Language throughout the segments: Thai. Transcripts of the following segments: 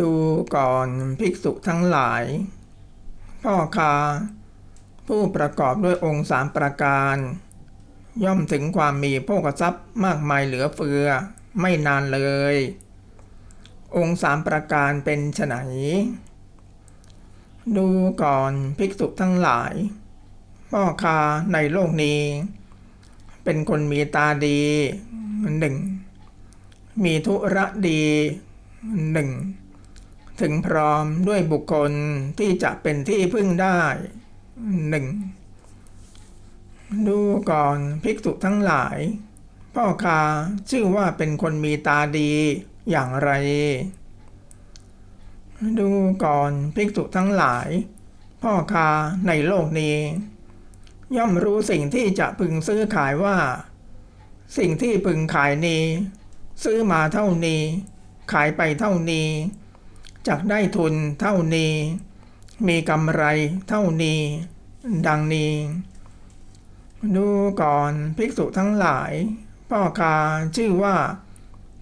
ดูก่อนภิกษุทั้งหลาย พ่อคาผู้ประกอบด้วยองค์สามประการ ย่อมถึงความมีโภคทรัพย์มากมายเหลือเฟือ ไม่นานเลย องค์สามประการเป็นไฉนดูก่อนภิกษุทั้งหลาย พ่อคาในโลกนี้ เป็นคนมีตาดีหนึ่งมีธุระดีหนึ่ง ถึงพร้อมด้วยบุคคลที่จะเป็นที่พึ่งได้หนึ่งดูก่อนภิกษุทั้งหลาย พ่อคาชื่อว่าเป็นคนมีตาดีอย่างไร ดูก่อนภิกษุทั้งหลาย พ่อคาในโลกนี้ ย่อมรู้สิ่งที่จะพึงซื้อขายว่า สิ่งที่พึงขายนี้ ซื้อมาเท่านี้ ขายไปเท่านี้ จักได้ทุนเท่านี้ มีกำไรเท่านี้ ดังนี้ ดูก่อนภิกษุทั้งหลาย พ่อคาชื่อว่า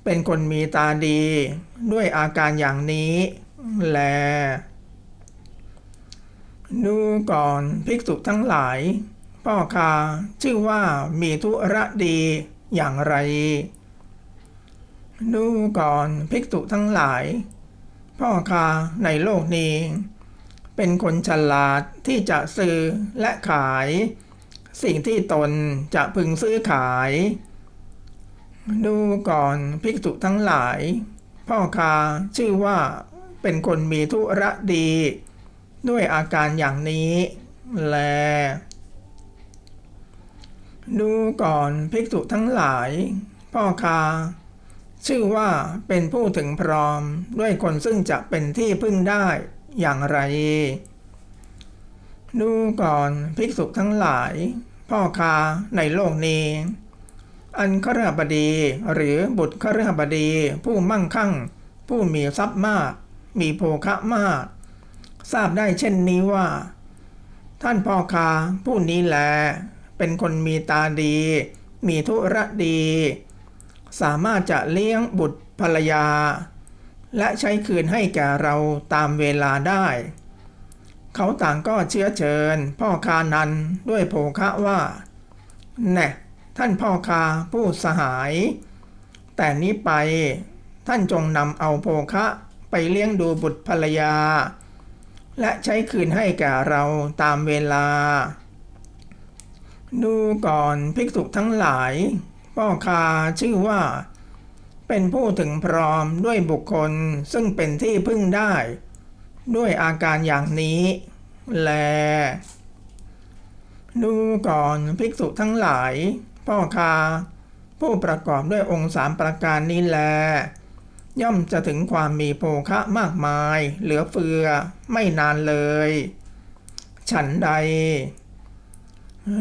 เป็นคนมีตาดี ด้วยอาการอย่างนี้แล ดูก่อนภิกษุทั้งหลาย พ่อคาชื่อว่ามีธุระดีอย่างไร ดูก่อนภิกษุทั้งหลาย พ่อค้าในโลกนี้ เป็นคนฉลาดที่จะซื้อและขาย สิ่งที่ตนจะพึงซื้อขาย ดูก่อนภิกษุทั้งหลาย พ่อค้าชื่อว่าเป็นคนมีธุระดี ด้วยอาการอย่างนี้ แล ดูก่อนภิกษุทั้งหลาย พ่อค้า ชื่อว่าเป็นผู้ถึงพร้อมด้วยคนซึ่งจะเป็นที่พึ่งได้อย่างไร ดูก่อนภิกษุทั้งหลาย พ่อคาในโลกนี้ อันครบดีหรือบุตรครบดีผู้มั่งคั่ง ผู้มีทรัพย์มาก มีโภคะมาก ทราบได้เช่นนี้ว่า ท่านพ่อคาผู้นี้แล เป็นคนมีตาดี มีธุระดี สามารถจะเลี้ยงบุตรภรรยา และใช้คืนให้แก่เราตามเวลาได้ เขาต่างก็เชื้อเชิญ พ่อคานันด้วยโภคะว่า แน่ท่านพ่อค้าผู้สหาย แต่นี้ไปท่านจงนำเอาโภคะไปเลี้ยงดูบุตรภรรยา และใช้คืนให้แก่เราตามเวลา ดูก่อนภิกษุทั้งหลาย พ่อคาชื่อว่า เป็นผู้ถึงพร้อมด้วยบุคคลซึ่งเป็นที่พึ่งได้ ด้วยอาการอย่างนี้ แล ดูก่อนภิกษุทั้งหลาย พ่อคาผู้ประกอบด้วยองค์สามประการนี้แล ย่อมจะถึงความมีโภคะมากมาย เหลือเฟือไม่นานเลย ฉันใด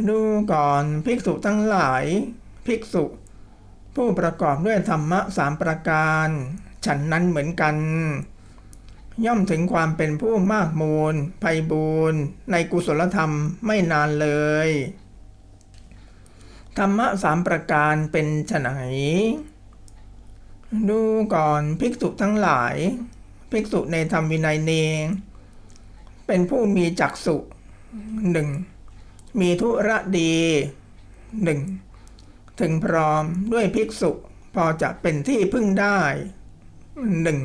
ดูก่อนภิกษุทั้งหลาย ภิกษุ ผู้ประกอบด้วยธรรมะสามประการ ฉันนั้นเหมือนกัน ย่อมถึงความเป็นผู้มากมูลไพบูรณ์ในกุศลธรรมไม่นานเลย ธรรมะสามประการเป็นไฉนดูก่อนภิกษุทั้งหลาย ภิกษุในธรรมวินัยเนงเป็นผู้มีจักษุหนึ่งมีธุระดีหนึ่ง ถึงพร้อมด้วยภิกษุ พอจะเป็นที่พึ่งได้หนึ่ง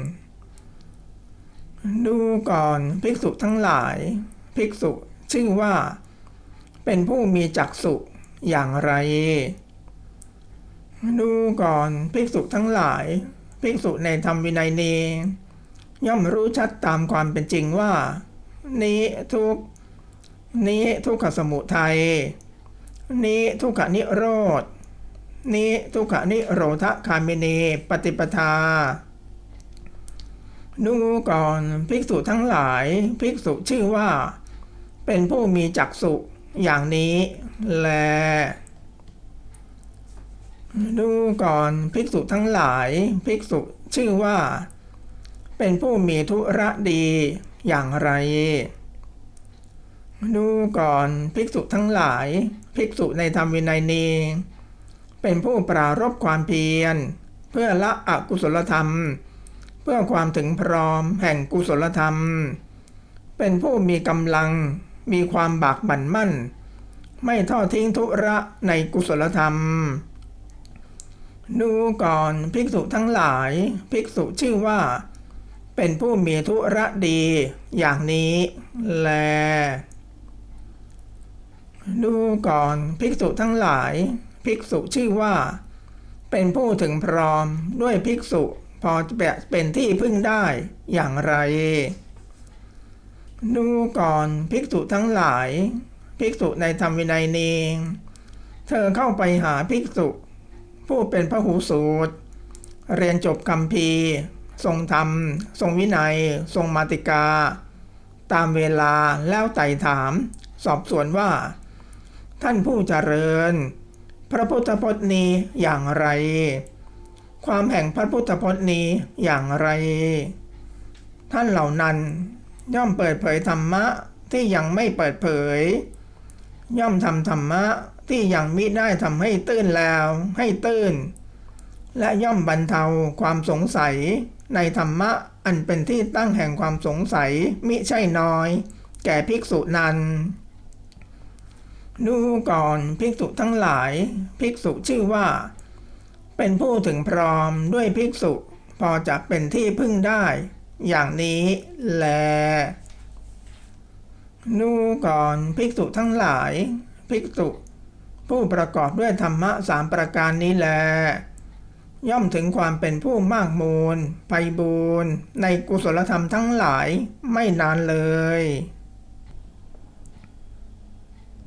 ดูก่อนภิกษุทั้งหลาย ภิกษุชื่อว่า เป็นผู้มีจักษุอย่างไร ดูก่อนภิกษุทั้งหลาย ภิกษุในธรรมวินัยนี้ย่อมรู้ชัดตามความเป็นจริงว่า นี้ทุกนี้ทุกขสมุทัยนี้ทุกขนิโรธ นี้ทุกขนิโรธคามินีปฏิปทาดูก่อนภิกษุทั้งหลายภิกษุชื่อว่า เป็นผู้มีจักษุอย่างนี้แล ดูก่อนภิกษุทั้งหลายภิกษุชื่อว่า เป็นผู้มีธุระดีอย่างไร ดูก่อนภิกษุทั้งหลาย ภิกษุในธรรมวินัยนี้ เป็นผู้ปรารบความเพียร เพื่อละอกุศลธรรม เพื่อความถึงพร้อมแห่งกุศลธรรม เป็นผู้มีกำลังมีความบากบั่นมั่น ไม่ทอดทิ้งธุระในกุศลธรรม ดูก่อนภิกษุทั้งหลาย ภิกษุชื่อว่า เป็นผู้มีธุระดีอย่างนี้แลดูก่อนภิกษุทั้งหลาย ภิกษุชื่อว่า เป็นผู้ถึงพร้อมด้วยภิกษุพอจะเป็นที่พึ่งได้อย่างไร ดูก่อนภิกษุทั้งหลาย ภิกษุในธรรมวินัยนี้เธอเข้าไปหาภิกษุ ผู้เป็นพระหูสูตร เรียนจบคำพีทรงธรรม ทรงวินัย ทรงมาติกา ตามเวลาแล้วไต่ถาม สอบสวนว่า ท่านผู้เจริญ พระพุทธพจน์นี้อย่างไร ความแห่งพระพุทธพจน์นี้อย่างไร ท่านเหล่านั้นย่อมเปิดเผยธรรมะที่ยังไม่เปิดเผย ย่อมทำธรรมะที่ยังมิได้ทำให้ตื้นแล้ว ให้ตื้น และย่อมบรรเทาความสงสัยในธรรมะอันเป็นที่ตั้งแห่งความสงสัยมิใช่น้อย แก่ภิกษุนั้น ดูก่อนภิกษุทั้งหลาย ภิกษุชื่อว่า เป็นผู้ถึงพร้อมด้วยภิกษุพอจะเป็นที่พึ่งได้ อย่างนี้แลดูก่อนภิกษุทั้งหลาย ภิกษุผู้ประกอบด้วยธรรมะสามประการนี้แล ย่อมถึงความเป็นผู้มากมูลไพบูรในกุศลธรรมทั้งหลายไม่นานเลย